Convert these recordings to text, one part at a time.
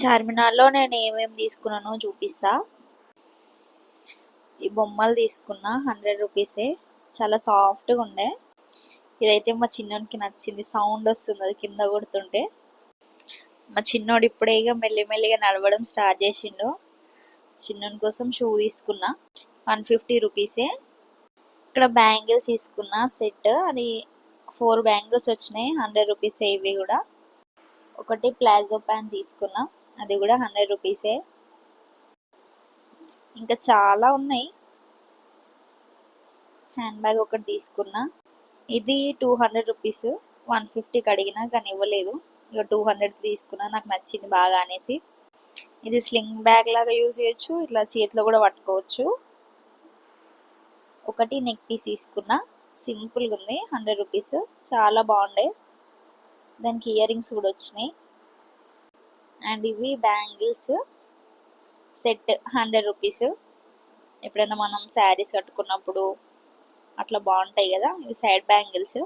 చార్మినార్లో నేను ఏమేమి తీసుకున్నానో చూపిస్తా. ఈ బొమ్మలు తీసుకున్నా హండ్రెడ్ రూపీసే. చాలా సాఫ్ట్గా ఉండే. ఇదైతే మా చిన్నోనికి నచ్చింది. సౌండ్ వస్తుంది అది కింద కొడుతుంటే. మా చిన్నోడు ఇప్పుడే ఇక మెల్లిమెల్లిగా నడవడం స్టార్ట్ చేసిండు. చిన్నోని కోసం షూ తీసుకున్నా. వన్ ఫిఫ్టీ రూపీసే. ఇక్కడ బ్యాంగిల్స్ తీసుకున్నా సెట్. అది ఫోర్ బ్యాంగిల్స్ వచ్చినాయి. హండ్రెడ్ రూపీస్ ఇవి కూడా. ఒకటి ప్లాజో ప్యాంట్ తీసుకున్నా. అది కూడా హండ్రెడ్ రూపీసే. ఇంకా చాలా ఉన్నాయి. హ్యాండ్ బ్యాగ్ ఒకటి తీసుకున్నా. ఇది టూ హండ్రెడ్ రూపీస్. వన్ ఫిఫ్టీకి అడిగినా కానీ ఇవ్వలేదు. ఇక టూ హండ్రెడ్ తీసుకున్నా. నాకు నచ్చింది బాగా అనేసి. ఇది స్లింగ్ బ్యాగ్ లాగా యూజ్ చేయొచ్చు. ఇట్లా చేతిలో కూడా పట్టుకోవచ్చు. ఒకటి నెక్ పీస్ తీసుకున్నా. సింపుల్గా ఉంది హండ్రెడ్ రూపీస్. చాలా బాగుండే. దానికి ఇయర్ రింగ్స్ కూడా వచ్చినాయి. అండ్ ఇవి బ్యాంగిల్స్. Set hundred rupees. ఎప్పుడైనా మనం శారీస్ కట్టుకున్నప్పుడు అట్లా బాగుంటాయి కదా ఇవి సైడ్ బ్యాంగిల్స్.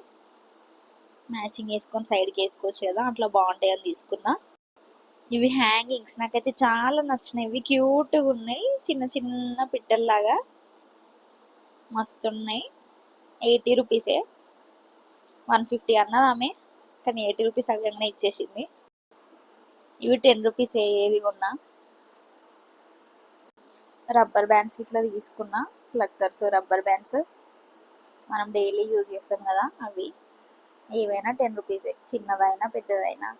మ్యాచింగ్ వేసుకొని సైడ్కి వేసుకోవచ్చు కదా అట్లా బాగుంటాయి అని తీసుకున్నా. ఇవి హ్యాంగింగ్స్. నాకైతే చాలా నచ్చినాయి. ఇవి క్యూట్గా ఉన్నాయి. చిన్న చిన్న పిట్టల్లాగా మస్తున్నాయి. ఎయిటీ రూపీసే. వన్ ఫిఫ్టీ అన్నది ఆమె. కానీ ఎయిటీ రూపీస్ అడగగానే ఇచ్చేసింది. ఇవి టెన్ రూపీస్ ఏది కొన్నా? రబ్బర్ బ్యాండ్స్ ఇట్లా తీసుకున్నా. ప్లక్కర్స్ రబ్బర్ బ్యాండ్స్ మనం డైలీ యూజ్ చేస్తాం కదా అవి. ఏవైనా టెన్ రూపీసే చిన్నదైనా పెద్దదైనా.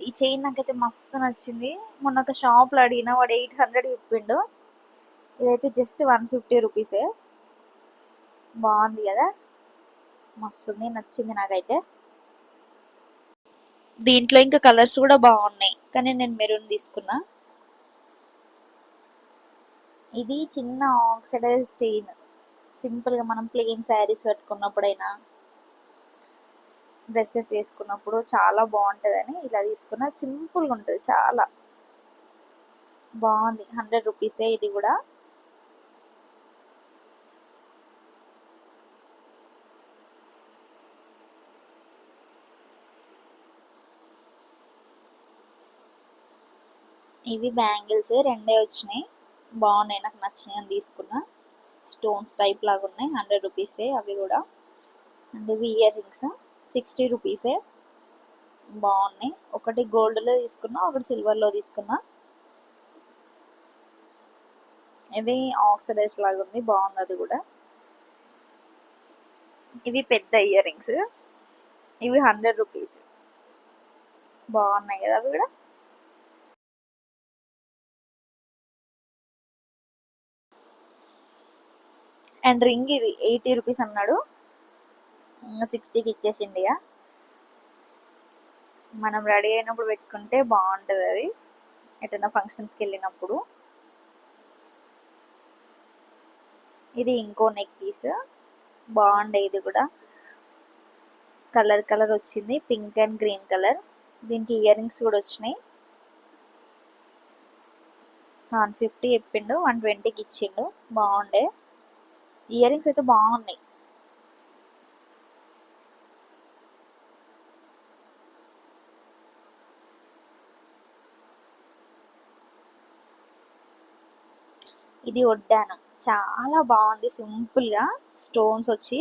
ఈ చైన్ నాకైతే మస్తు నచ్చింది. మొన్న ఒక షాప్లో అడిగిన వాడు ఎయిట్ హండ్రెడ్ చెప్పిండు ఇదైతే జస్ట్ వన్ ఫిఫ్టీ రూపీసే బాగుంది కదా? మస్తుంది నచ్చింది నాకైతే. దీంట్లో ఇంకా కలర్స్ కూడా బాగున్నాయి. కానీ నేను మెరూన్ తీసుకున్నా. ఇది చిన్న ఆక్సిడైజ్ చైన్. సింపుల్గా మనం ప్లెయిన్ శారీస్ కట్టుకున్నప్పుడైనా డ్రెస్సెస్ వేసుకున్నప్పుడు చాలా బాగుంటుందని ఇలా తీసుకున్న. సింపుల్గా ఉంటుంది చాలా. బాగుంది. హండ్రెడ్ రూపీసే ఇది కూడా. ఇవి బ్యాంగిల్స్ రెండే వచ్చినాయి. బాగున్నాయి నాకు నచ్చినాయి అని తీసుకున్నా. స్టోన్స్ టైప్ లాగా ఉన్నాయి హండ్రెడ్ రూపీసే అవి కూడా. అండ్ ఇవి ఇయర్ రింగ్స్ సిక్స్టీ రూపీసే. బాగున్నాయి. ఒకటి గోల్డ్లో తీసుకున్నా ఒకటి సిల్వర్లో తీసుకున్నా. ఇది ఆక్సిడైజ్ లాగా ఉంది బాగుంది అది కూడా. ఇవి పెద్ద ఇయర్ రింగ్స్. ఇవి హండ్రెడ్ రూపీస్. బాగున్నాయి కదా అవి కూడా? అండ్ రింగ్ ఇది ఎయిటీ రూపీస్ అన్నాడు. సిక్స్టీకి ఇచ్చేసిండి ఇక. మనం రెడీ అయినప్పుడు పెట్టుకుంటే బాగుంటుంది అది. ఎటైనా ఫంక్షన్స్కి వెళ్ళినప్పుడు. ఇది ఇంకో నెక్ పీస్ బాగుండే ఇది కూడా. కలర్ కలర్ వచ్చింది. పింక్ అండ్ గ్రీన్ కలర్ దీనికి ఇయర్ రింగ్స్ కూడా వచ్చినాయి. వన్ ఫిఫ్టీ చెప్పిండు. వన్ ట్వంటీకి ఇచ్చిండు. బాగుండే. ఇయర్ రింగ్స్ అయితే బాగున్నాయి. ఇది వడ్డాను చాలా బాగుంది. సింపుల్గా స్టోన్స్ వచ్చి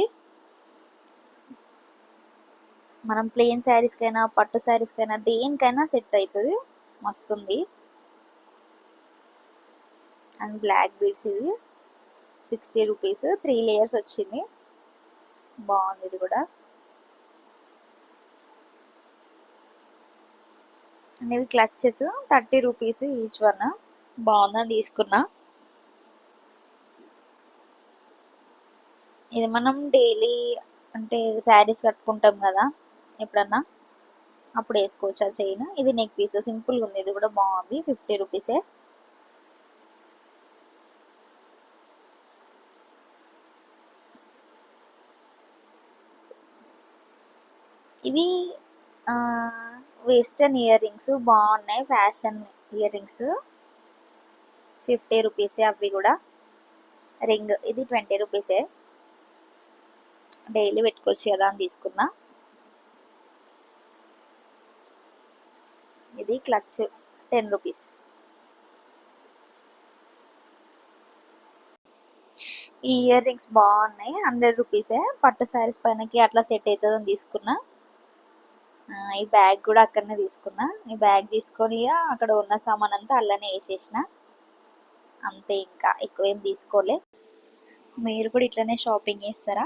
మనం ప్లెయిన్ శారీస్కైనా పట్టు శారీస్కైనా దేనికైనా సెట్ అవుతుంది మస్తుంది. అండ్ బ్లాక్ బీడ్స్ ఇది సిక్స్టీ రూపీస్ త్రీ లేయర్స్ వచ్చింది. బాగుంది ఇది కూడా. అనేవి clutches thirty rupees each one. బాగుందని తీసుకున్నా. ఇది మనం డైలీ అంటే శారీస్ కట్టుకుంటాం కదా ఎప్పుడన్నా? అప్పుడు వేసుకోవచ్చు ఆ చైన్? ఇది నెక్ పీస్ సింపుల్గా ఉంది. ఇది కూడా బాగుంది. ఫిఫ్టీ రూపీసే. ఇవి వెస్టర్న్ ఇయర్ రింగ్స్ బాగున్నాయి ఫ్యాషన్ ఇయర్ రింగ్స్ ఫిఫ్టీ రూపీసే అవి కూడా. రింగ్ ఇది ట్వంటీ రూపీసే. డైలీ పెట్టుకోవచ్చు కదా అని తీసుకున్నా. ఇది క్లచ్ టెన్ రూపీస్. ఈ ఇయర్ రింగ్స్ బాగున్నాయి హండ్రెడ్ రూపీసే. పట్టు శారీస్ పైనకి అట్లా సెట్ అవుతుందని తీసుకున్నా. ఈ బ్యాగ్ కూడా అక్కడనే తీసుకున్నా. ఈ బ్యాగ్ తీసుకొని అక్కడ ఉన్న సామాన్ అంతా అల్లనే వేసేసిన. అంతే ఇంకా ఎక్కువ ఏం తీసుకోలే. మీరు కూడా ఇట్లనే షాపింగ్ చేస్తారా?